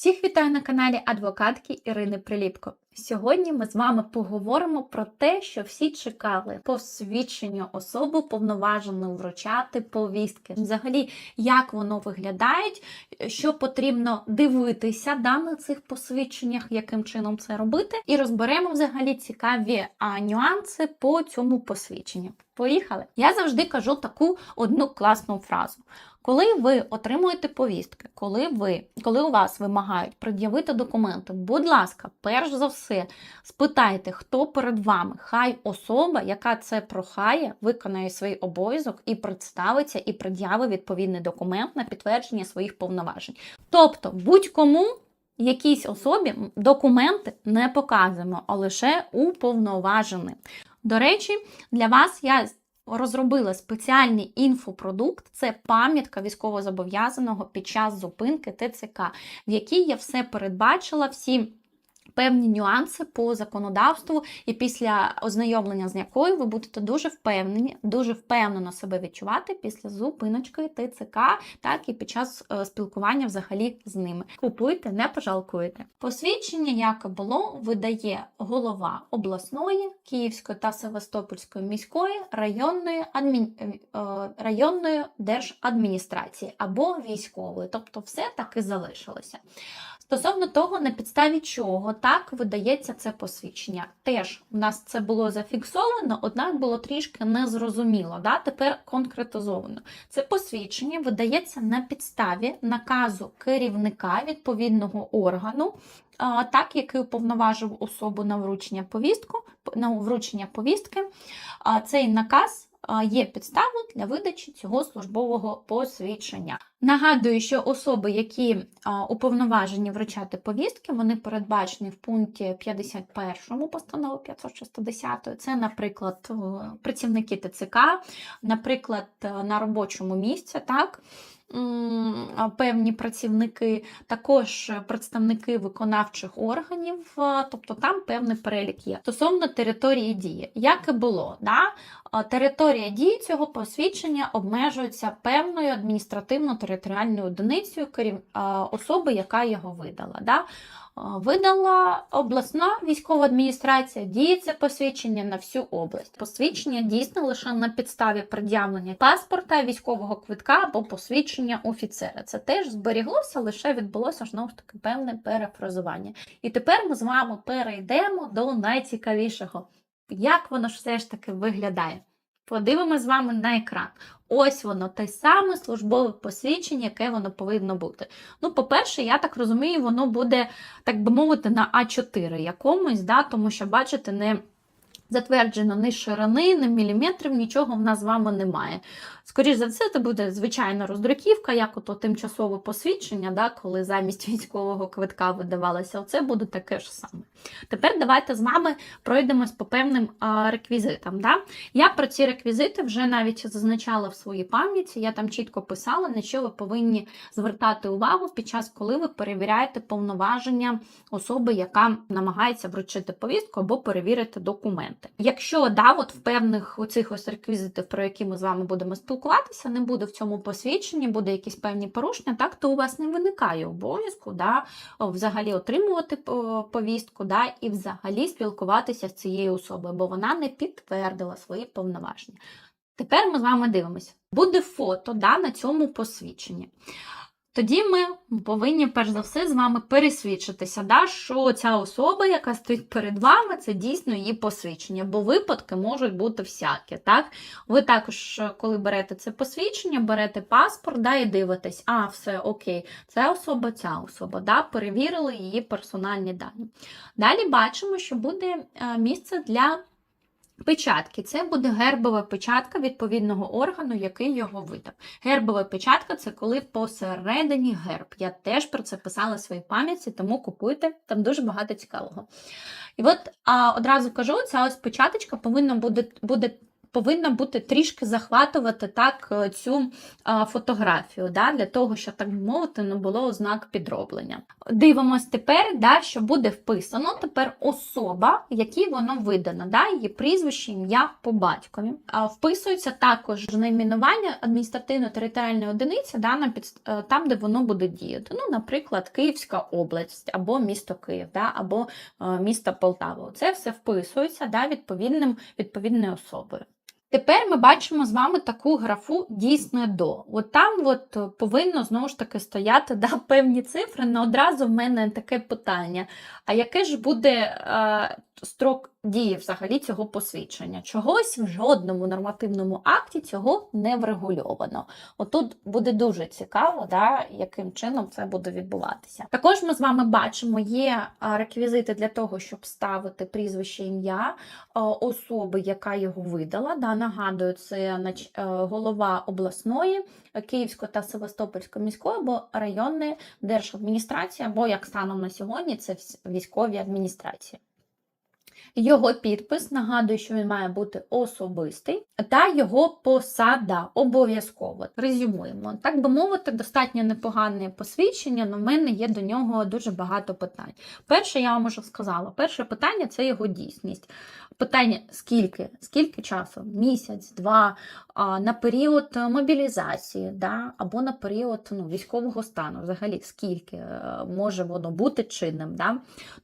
Всіх вітаю на каналі адвокатки Ірини Приліпко. Сьогодні ми з вами поговоримо про те, що всі чекали посвідчення особи повноважено вручати повістки. Взагалі, як воно виглядає, що потрібно дивитися да, на цих посвідченнях, яким чином це робити, і розберемо взагалі цікаві а, нюанси по цьому посвідченню. Поїхали! Я завжди кажу таку одну класну фразу. Коли ви отримуєте повістки, коли ви, коли у вас вимагають пред'явити документи, будь ласка, перш за все, спитайте, хто перед вами. Хай особа, яка це прохає, виконає свій обов'язок і представиться, і пред'явить відповідний документ на підтвердження своїх повноважень. Тобто, будь-кому. Якійсь особі документи не показуємо, а лише уповноважені. До речі, для вас я розробила спеціальний інфопродукт це пам'ятка військовозобов'язаного під час зупинки ТЦК, в якій я все передбачила, всі. Певні нюанси по законодавству, і після ознайомлення з якою ви будете дуже впевнені, дуже впевнено себе відчувати після зупиночки ТЦК, так і під час е, спілкування взагалі з ними. Купуйте, не пожалкуєте. Посвідчення, яке було, видає голова обласної, Київської та Севастопольської міської районної адмін... е, районної держадміністрації або військової, тобто все таки залишилося. Стосовно того, на підставі чого так видається це посвідчення. Теж у нас це було зафіксовано, однак було трішки незрозуміло. Да? Тепер конкретизовано. Це посвідчення видається на підставі наказу керівника відповідного органу, так, який уповноважив особу на вручення повістку, на вручення повістки. Цей наказ є підстави для видачі цього службового посвідчення. Нагадую, що особи, які уповноважені вручати повістки, вони передбачені в пункті 51 постанови 560. Це, наприклад, працівники ТЦК, наприклад, на робочому місці, так. Певні працівники, також представники виконавчих органів, тобто там певний перелік є. Стосовно території дії, як і було, да? територія дії цього посвідчення обмежується певною адміністративно-територіальною одиницею особи, яка його видала. Да? Видала обласна військова адміністрація, діє це посвідчення на всю область. Посвідчення дійсно лише на підставі пред'явлення паспорта, військового квитка або посвідчення офіцера. Це теж зберіглося, лише відбулося знову ж таки певне перефразування. І тепер ми з вами перейдемо до найцікавішого, як воно ж все ж таки виглядає. Подивимося з вами на екран. Ось воно, те саме службове посвідчення, яке воно повинно бути. Ну, по-перше, я так розумію, воно буде, так би мовити, на А4 якомусь, да, тому що, бачите, не затверджено ні ширини, ні міліметрів, нічого в нас з вами немає. Скоріше за все, це буде звичайна роздруківка, як ото тимчасове посвідчення, да, коли замість військового квитка видавалося, оце буде таке ж саме. Тепер давайте з вами пройдемось по певним а, реквізитам. Да? Я про ці реквізити вже навіть зазначала в своїй пам'яті, я там чітко писала, на що ви повинні звертати увагу під час, коли ви перевіряєте повноваження особи, яка намагається вручити повістку або перевірити документи. Якщо да, от в певних оцих ось реквізитів, про які ми з вами будемо спілкуватися, спілкуватися, не буде в цьому посвідченні, буде якісь певні порушення, так, то у вас не виникає обов'язку да, взагалі отримувати повістку да, і взагалі спілкуватися з цією особою, бо вона не підтвердила свої повноваження. Тепер ми з вами дивимося. Буде фото да, на цьому посвідченні. Тоді ми повинні, перш за все, з вами пересвідчитися, да, що ця особа, яка стоїть перед вами, це дійсно її посвідчення, бо випадки можуть бути всякі. Так? Ви також, коли берете це посвідчення, берете паспорт да, і дивитесь, а, все, окей, це особа, ця особа, да, перевірили її персональні дані. Далі бачимо, що буде е, місце для Печатки це буде гербова печатка відповідного органу, який його видав. Гербова печатка це коли посередині герб. Я теж про це писала в своїй пам'яті, тому купуйте, там дуже багато цікавого. І от а, одразу кажу, ця ось печаточка повинна буде буде повинна бути трішки захватувати так е, цю фотографію, да, для того, щоб, так мовити, не було ознак підроблення. Дивимось тепер, да, що буде вписано тепер особа, якій воно видано, да, її прізвище, ім'я по батькові. А, вписується також найменування адміністративно-територіальної одиниці да, на підст... е, там, де воно буде діяти. Ну, наприклад, Київська область, або місто Київ, да, або е, місто Полтава. Це все вписується да, відповідним, відповідною особою. Тепер ми бачимо з вами таку графу дійсне до. От там от повинно знову ж таки стояти да, певні цифри. але одразу в мене таке питання: а яке ж буде е, строк дії взагалі цього посвідчення? Чогось в жодному нормативному акті цього не врегульовано. Отут буде дуже цікаво, да, яким чином це буде відбуватися. Також ми з вами бачимо, є реквізити для того, щоб ставити прізвище ім'я особи, яка його видала. Да, нагадую, це е, голова обласної, е, Київської та Севастопольської міської або районної держадміністрації, або як станом на сьогодні, це військові адміністрації. Його підпис нагадую, що він має бути особистий, та його посада обов'язково. Резюмуємо. Так би мовити, достатньо непогане посвідчення, але в мене є до нього дуже багато питань. Перше, я вам вже сказала, перше питання це його дійсність. Питання: скільки? Скільки часу? Місяць, два, на період е, мобілізації, да? або на період ну, військового стану, взагалі скільки е, може воно бути чинним. Да?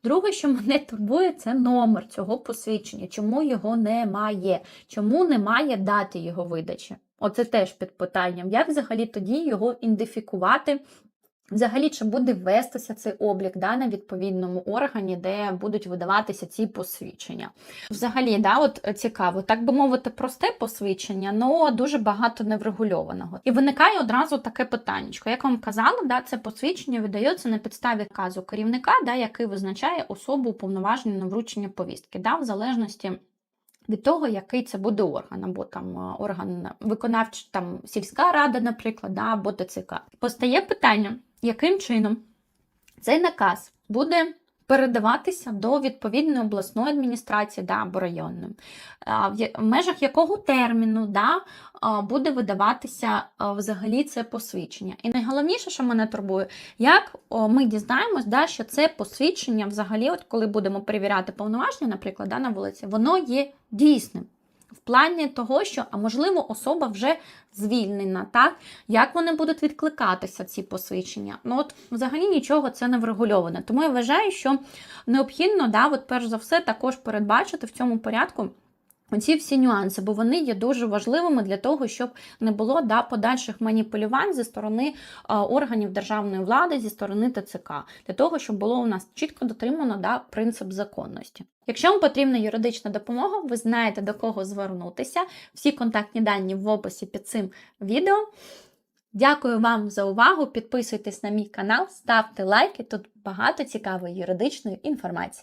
Друге, що мене турбує, це номер цього посвідчення. Чому його немає? Чому немає дати його видачі? Оце теж під питанням. Як взагалі тоді його ідентифікувати? Взагалі, чи буде вестися цей облік да, на відповідному органі, де будуть видаватися ці посвідчення? Взагалі, да, от е, цікаво, так би мовити, просте посвідчення, але дуже багато неврегульованого. І виникає одразу таке питання. Як вам казала, да, це посвідчення видається на підставі казу керівника, да, який визначає особу уповноважену на вручення повістки, да, в залежності. Від того, який це буде орган, або там е, орган виконавчий, там сільська рада, наприклад, да, або ТЦК. Постає питання, яким чином цей наказ буде передаватися до відповідної обласної адміністрації да, або районної, в межах якого терміну да, буде видаватися взагалі це посвідчення. І найголовніше, що мене турбує, як ми дізнаємось, да, що це посвідчення, взагалі, от коли будемо перевіряти повноваження, наприклад, да, на вулиці, воно є дійсним. В плані того, що, а можливо, особа вже звільнена, так? Як вони будуть відкликатися, ці посвідчення? Ну, от взагалі нічого це не врегульовано. Тому я вважаю, що необхідно, да, от перш за все, також передбачити в цьому порядку. Оці всі нюанси, бо вони є дуже важливими для того, щоб не було да, подальших маніпулювань зі сторони органів державної влади, зі сторони ТЦК, для того, щоб було у нас чітко дотримано да, принцип законності. Якщо вам потрібна юридична допомога, ви знаєте до кого звернутися. Всі контактні дані в описі під цим відео. Дякую вам за увагу. Підписуйтесь на мій канал, ставте лайки. Тут багато цікавої юридичної інформації.